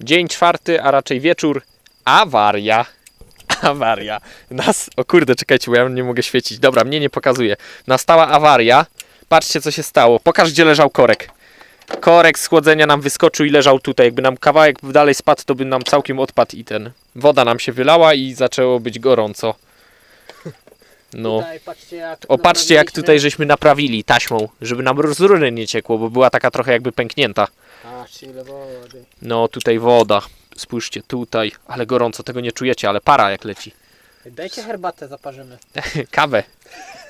Dzień czwarty, a raczej wieczór. Awaria. Awaria. Nas. O kurde, czekajcie, bo ja nie mogę świecić. Dobra, mnie nie pokazuje. Nastała awaria. Patrzcie, co się stało. Pokaż, gdzie leżał korek. Korek z chłodzenia nam wyskoczył i leżał tutaj. Jakby nam kawałek dalej spadł, to by nam całkiem odpadł i ten. Woda nam się wylała i zaczęło być gorąco. No. Tutaj, patrzcie jak O, patrzcie jak tutaj żeśmy naprawili taśmą, żeby nam z rury nie ciekło, bo była taka trochę jakby pęknięta. Patrzcie ile wody. No, tutaj woda. Spójrzcie, tutaj. Ale gorąco, tego nie czujecie, ale para jak leci. Dajcie herbatę, zaparzymy. Kawę.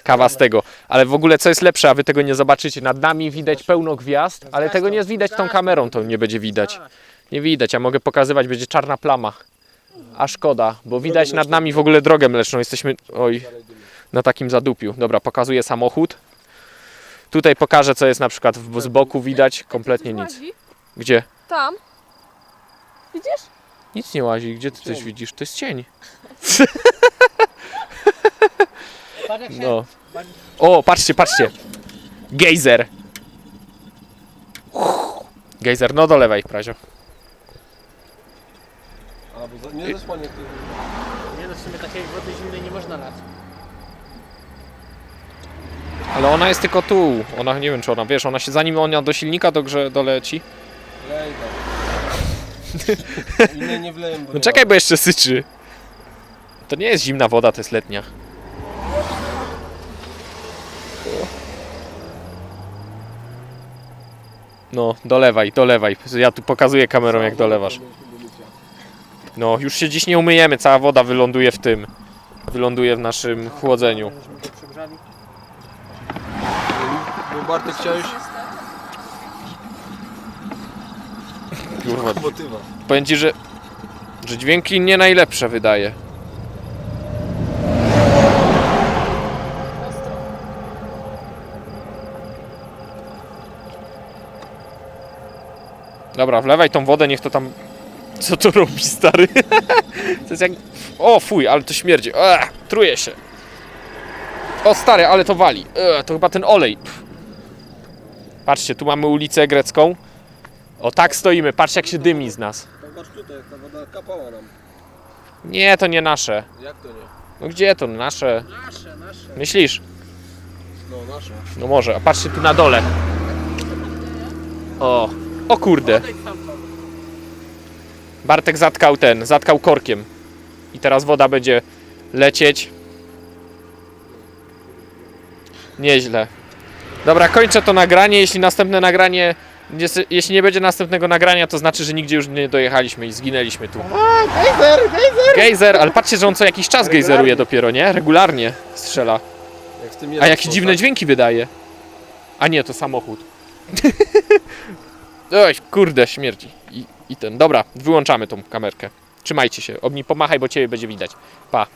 Kawa z tego. Ale w ogóle co jest lepsze, a wy tego nie zobaczycie. Nad nami widać pełno gwiazd, ale tego nie widać tą kamerą, to nie będzie widać. Nie widać, ja mogę pokazywać, będzie czarna plama. A szkoda, bo widać nad nami w ogóle drogę mleczną. Jesteśmy, oj, na takim zadupiu. Dobra, pokazuję samochód. Tutaj pokażę, co jest na przykład w- z boku widać. Kompletnie nic. Gdzie? Tam. Widzisz? Nic nie łazi. Gdzie ty coś widzisz? To jest cień. No. O, patrzcie, patrzcie. Gejzer. Gejzer, no dolewaj, Prazio. A, bo za- nie zasłanie ty. Nie no, w sumie takiej wody zimnej nie można lać. Ale ona jest tylko tu. Ona, nie wiem czy ona, wiesz, ona się zanim ona do silnika doleci. Lej tam. Innej nie wlejem, bo No nie czekaj, bo jeszcze syczy. To nie jest zimna woda, to jest letnia. No, dolewaj, dolewaj. Ja tu pokazuję kamerą jak dolewasz. No, już się dziś nie umyjemy, cała woda wyląduje w tym. Wyląduje w naszym chłodzeniu. Żeśmy to przegrzali. Bo Bartek chciałeś Kurwa, motywa. powiem ci, że, że dźwięki nie najlepsze wydaje. Dobra, wlewaj tą wodę, niech to tam... Co to robi, stary? to jest jak... O, fuj, ale to śmierdzi. Ech, truje się. O, stary, ale to wali. Ech, to chyba ten olej. Pff. Patrzcie, tu mamy ulicę grecką. O, tak stoimy. Patrz, jak się dymi z nas. Zobacz tutaj, jak ta woda kapała nam. Nie, to nie nasze. Jak to nie? No gdzie to nasze? Nasze, nasze. Myślisz? No, nasze. No może, a patrzcie tu na dole. O, o kurde. Bartek zatkał ten, zatkał korkiem. I teraz woda będzie lecieć. Nieźle. Dobra, kończę to nagranie. Jeśli następne nagranie. nie- Jeśli nie będzie następnego nagrania, to znaczy, że nigdzie już nie dojechaliśmy i zginęliśmy tu. Gejzer, gejzer! Gejzer, ale patrzcie, że on co jakiś czas gejzeruje dopiero, nie? Regularnie strzela. Jak z tym A jakie dziwne tak? dźwięki wydaje. A nie, to samochód. Oj, kurde, śmierdzi. I, I ten. Dobra, wyłączamy tą kamerkę. Trzymajcie się. Obni pomachaj, bo ciebie będzie widać. Pa.